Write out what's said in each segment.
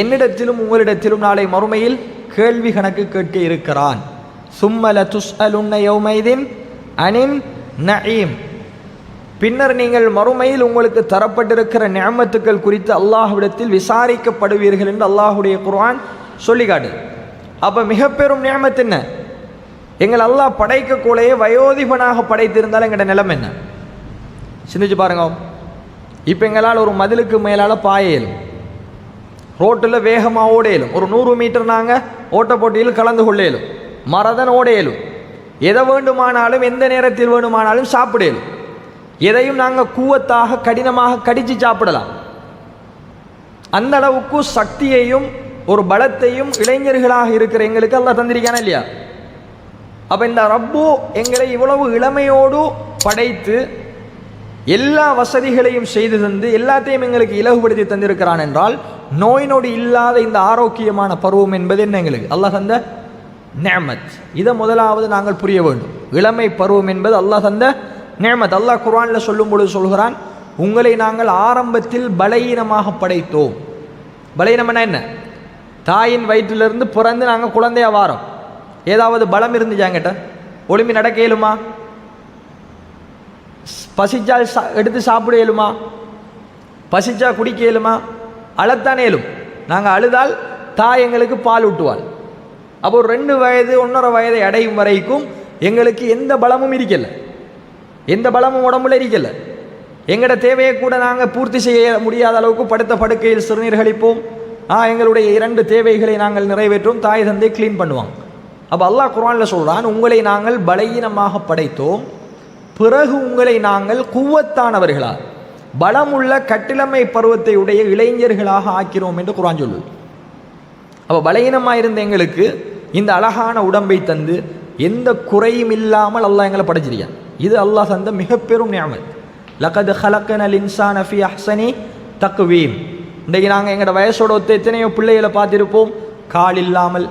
என்னிடத்திலும் உங்களிடத்திலும் நாளை மறுமையில் கேள்வி கணக்கு கேட்க இருக்கிறான். சும்மல துஸ் அலுன்ன அனின் நயீம் பின்னர் நீங்கள் மறுமையில் உங்களுக்கு தரப்பட்டிருக்கிற நியமத்துக்கள் குறித்து அல்லாஹ்விடத்தில் விசாரிக்கப்படுவீர்கள் என்று அல்லாஹுடைய குர்ஆன் சொல்லிக்காடு அப்போ மிக பெரும் நியமத்து என்ன? எங்கள் அல்லாஹ் படைக்கக்கூடையே வயோதிபனாக படைத்திருந்தால் எங்களோட நிலம் என்ன? சிந்திச்சு பாருங்க. இப்போ எங்களால் ஒரு மதிலுக்கு மேலால் பாயல் ரோட்டில் வேகமாக ஓடையிலும் ஒரு நூறு மீட்டர் நாங்கள் ஓட்ட போட்டியில் கலந்து கொள்ளையிலும் மரதன் ஓடையிலும் எதை வேண்டுமானாலும் எந்த நேரத்தில் வேண்டுமானாலும் சாப்பிடலும். எதையும் நாங்கள் கூவத்தாக கடினமாக கடித்து சாப்பிடலாம். அந்த அளவுக்கு சக்தியையும் ஒரு பலத்தையும் இளைஞர்களாக இருக்கிற எங்களுக்கு எல்லாம் தந்திருக்கான இல்லையா? அப்போ இந்த ரப்பு எங்களை இவ்வளவு இளமையோடு படைத்து எல்லா வசதிகளையும் செய்து தந்து எல்லாத்தையும் எங்களுக்கு இலகுபடுத்தி தந்திருக்கிறான் என்றால் நோய் நொடி இல்லாத இந்த ஆரோக்கியமான பருவம் என்பது என்ன எங்களுக்கு? அல்லாஹ் தந்த நேமத் இதை முதலாவது நாங்கள் புரிய வேண்டும். இளமை பருவம் என்பது அல்லாஹ் தந்த நேமத் அல்லாஹ் குர்ஆனில் சொல்லும் பொழுது சொல்கிறான் உங்களை நாங்கள் ஆரம்பத்தில் பலகீனமாக படைத்தோம். பலகீனம்னா என்ன? தாயின் வயிற்றிலிருந்து பிறந்து நாங்கள் குழந்தையா வாரோம். ஏதாவது பலம் இருந்துச்சாங்கிட்ட ஒளிமி நடக்க இயலுமா? பசிச்சால் சா எடுத்து சாப்பிட இயலுமா? பசிச்சா குடிக்க இயலுமா? அழத்தான் இயலும் நாங்கள் அழுதால் தாய் எங்களுக்கு பால் ஊட்டுவாள். அப்போ ஒரு ரெண்டு வயது ஒன்றரை வயதை அடையும் வரைக்கும் எங்களுக்கு எந்த பலமும் இருக்கல. எந்த பலமும் உடம்புல இருக்கல. எங்களோட தேவையை கூட நாங்கள் பூர்த்தி செய்ய முடியாத அளவுக்கு படுத்த படுக்கையில் சிறுநீர் கழிப்போம். ஆ எங்களுடைய இரண்டு தேவைகளை நாங்கள் நிறைவேற்றும். தாய் தந்தை க்ளீன் பண்ணுவாங்க. அப்போ அல்லாஹ் குரானில் சொல்கிறான் உங்களை நாங்கள் பலகீனமாக படைத்தோம். பிறகு உங்களை நாங்கள் குவத்தானவர்களா பலமுள்ள கட்டிலமை பருவத்தை உடைய இளைஞர்களாக ஆக்கிறோம் என்று குரான் சொல்லு அப்போ பலகீனமாக இருந்த எங்களுக்கு இந்த அழகான உடம்பை தந்து எந்த குறையும் இல்லாமல் அல்லாஹ் எங்களை படைச்சிருக்கான். இது அல்லாஹ் தந்த மிக பெரும் நியமத். லகது ஹலக்கனல் இன்சான் அஃபி அஹ்சனி தக்குவீம் இன்றைக்கு நாங்கள் எங்களோட வயசோட ஒத்த எத்தனையோ பிள்ளைகளை பார்த்திருப்போம். கால் இல்லாமல்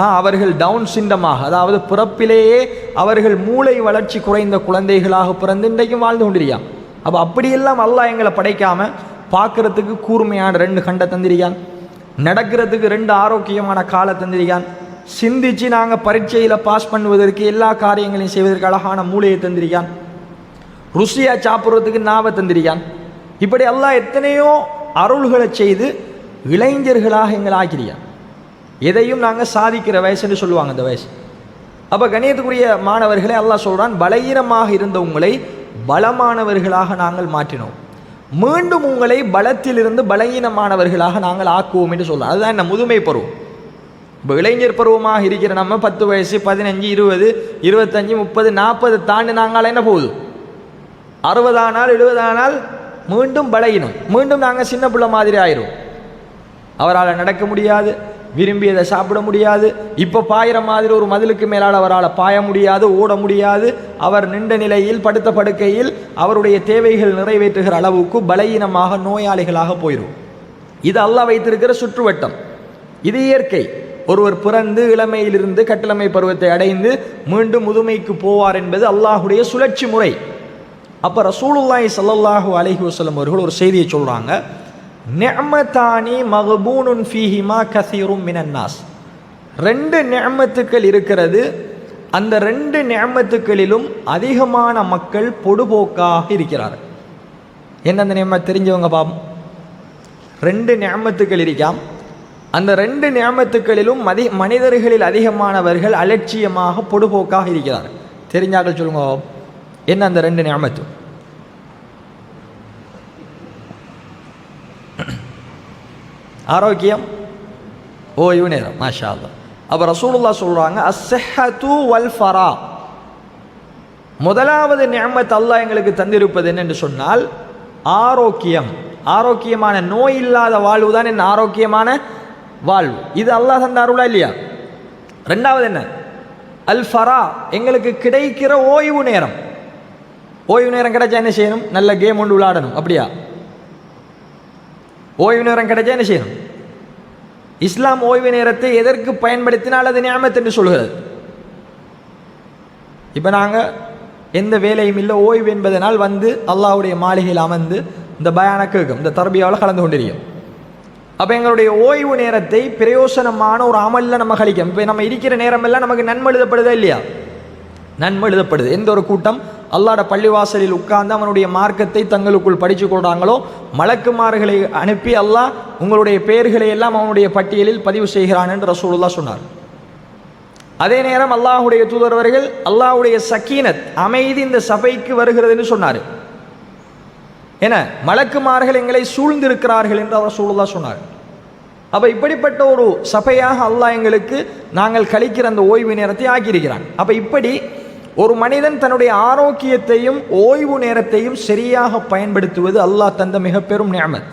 ஆ அவர்கள் டவுன் சிண்டமாக அதாவது பிறப்பிலேயே அவர்கள் மூளை வளர்ச்சி குறைந்த குழந்தைகளாக பிறந்து இன்றைக்கும் வாழ்ந்து கொண்டிருக்கான். அப்போ அப்படியெல்லாம் அல்லாஹ் எங்களை படைக்காமல் பார்க்குறதுக்கு கூர்மையான ரெண்டு கண்டை தந்திரிகான் நடக்கிறதுக்கு ரெண்டு ஆரோக்கியமான காலை தந்திரிகான் சிந்திச்சு நாங்கள் பரீட்சையில் பாஸ் பண்ணுவதற்கு எல்லா காரியங்களையும் செய்வதற்கு அழகான மூளையை தந்திருக்கான் ருசியாக சாப்பிட்றதுக்கு நாவை தந்திருக்கான் இப்படி எல்லாம் எத்தனையோ அருள்களை செய்து இளைஞர்களாக எங்களை ஆக்கிறியான் எதையும் நாங்கள் சாதிக்கிற வயசுன்னு சொல்லுவாங்க அந்த வயசு. அப்போ கணியத்துக்குரிய மாணவர்களை அல்லாஹ் சொல்கிறான் பலகீனமாக இருந்த உங்களை பலமானவர்களாக நாங்கள் மாற்றினோம். மீண்டும் உங்களை பலத்திலிருந்து பலகீனமானவர்களாக நாங்கள் ஆக்குவோம் என்று சொல்லலாம் அதுதான் என்ன? முதுமை பருவம். இப்போ இளைஞர் பருவமாக இருக்கிற நம்ம பத்து வயசு பதினஞ்சு இருபது இருபத்தஞ்சு முப்பது நாற்பது தாண்டி நாங்கள் என்ன போகுது? அறுபதானால் எழுபதானால் மீண்டும் பலகீனம். மீண்டும் நாங்கள் சின்ன பிள்ளை மாதிரி ஆயிரும். அவரால் நடக்க முடியாது. விரும்பியதை சாப்பிட முடியாது. இப்போ பாயிற மாதிரி ஒரு மதிலுக்கு மேலால் அவரால் பாய முடியாது ஓட முடியாது. அவர் நின்ற நிலையில் படுத்த படுக்கையில் அவருடைய தேவைகள் நிறைவேற்றுகிற அளவுக்கு பலகீனமாக நோயாளிகளாக போயிடும் இது அல்லாஹ் வைத்திருக்கிற சுற்றுவட்டம். இது இயற்கை. ஒருவர் பிறந்து இளமையிலிருந்து கட்டிலமை பருவத்தை அடைந்து மீண்டும் முதுமைக்கு போவார் என்பது அல்லாஹுடைய சுழற்சி முறை. அப்போ ரசூலுல்லாய் சல்லல்லாஹூ அலஹி வசலம் அவர்கள் ஒரு செய்தியை சொல்கிறாங்க நெமத்தானி மகபூனுன் ஃபீஹிமா கசீரும் மினன்னாஸ் ரெண்டு நெமத்துக்கள் இருக்கிறது. அந்த ரெண்டு நேமத்துக்களிலும் அதிகமான மக்கள் பொடுபோக்காக இருக்கிறார்கள். என்ன அந்த நியமத் தெரிஞ்சவங்க பாப்போம் ரெண்டு நியமத்துக்கள் இருக்காம். அந்த ரெண்டு நியமத்துக்களிலும் மதி மனிதர்களில் அதிகமானவர்கள் அலட்சியமாக பொடுபோக்காக இருக்கிறார் தெரிஞ்சாக்கள் சொல்லுங்க என்ன அந்த ரெண்டு நியமத்து ஆரோக்கியம். ஓய்வு நேரம் மாஷா அல்லா அப்போ ரசூலுல்லா சொல்கிறாங்க அஸ்ஸஹத்து வல் ஃபரா முதலாவது நியமத் அல்லாஹ் எங்களுக்கு தந்திருப்பது என்னென்று சொன்னால் ஆரோக்கியம். ஆரோக்கியமான நோய் இல்லாத வாழ்வு தான் என்ன? ஆரோக்கியமான வாழ்வு. இது அல்லாஹ் தந்த அருளா இல்லையா? ரெண்டாவது என்ன? அல் ஃபரா எங்களுக்கு கிடைக்கிற ஓய்வு நேரம். ஓய்வு நேரம் கிடைச்சா என்ன செய்யணும்? நல்ல கேம் ஒன்று விளையாடணும். அப்படியா? ஓய்வு நேரம் கிடைச்சா என்ன செய்யணும்? இஸ்லாம் ஓய்வு நேரத்தை எதற்கு பயன்படுத்தினால் அது நியமத் என்று சொல்கிறது? இப்போ நாங்கள் எந்த வேலையும் இல்லை ஓய்வு என்பதனால் வந்து அல்லாஹ்வுடைய மாளிகையில் அமர்ந்து இந்த பயான கேட்கும் இந்த தரபியாவில் கலந்து கொண்டிருக்கும் அப்போ எங்களுடைய ஓய்வு நேரத்தை பிரயோசனமான ஒரு அமலில் நம்ம கழிக்கணும் இப்போ நம்ம இருக்கிற நேரமெல்லாம் நமக்கு நன்மை எழுதப்படுதா இல்லையா? நன்மை எழுதப்படுது. எந்த ஒரு கூட்டம் அல்லாட பள்ளிவாசலில் உட்கார்ந்து அவனுடைய மார்க்கத்தை தங்களுக்குள் படித்து கொள்கிறாங்களோ மலக்குமார்களை அனுப்பி அல்லாஹ் உங்களுடைய பெயர்களை எல்லாம் அவனுடைய பட்டியலில் பதிவு செய்கிறான் என்று ரசூலுல்லா சொன்னார். அதே நேரம் அல்லாஹுடைய தூதரவர்கள் அல்லாஹ்வுடைய சக்கீனத் அமைதி இந்த சபைக்கு வருகிறது என்று சொன்னார். என மலக்குமார்கள் எங்களை சூழ்ந்திருக்கிறார்கள் என்று அவர் சூழலா சொன்னார். அப்போ இப்படிப்பட்ட ஒரு சபையாக அல்லாஹ் எங்களுக்கு நாங்கள் கழிக்கிற அந்த ஓய்வு நேரத்தை ஆக்கியிருக்கிறான். அப்போ இப்படி ஒரு மனிதன் தன்னுடைய ஆரோக்கியத்தையும் ஓய்வு நேரத்தையும் சரியாக பயன்படுத்துவது அல்லாஹ் தந்த மிக பெரும் நியமத்.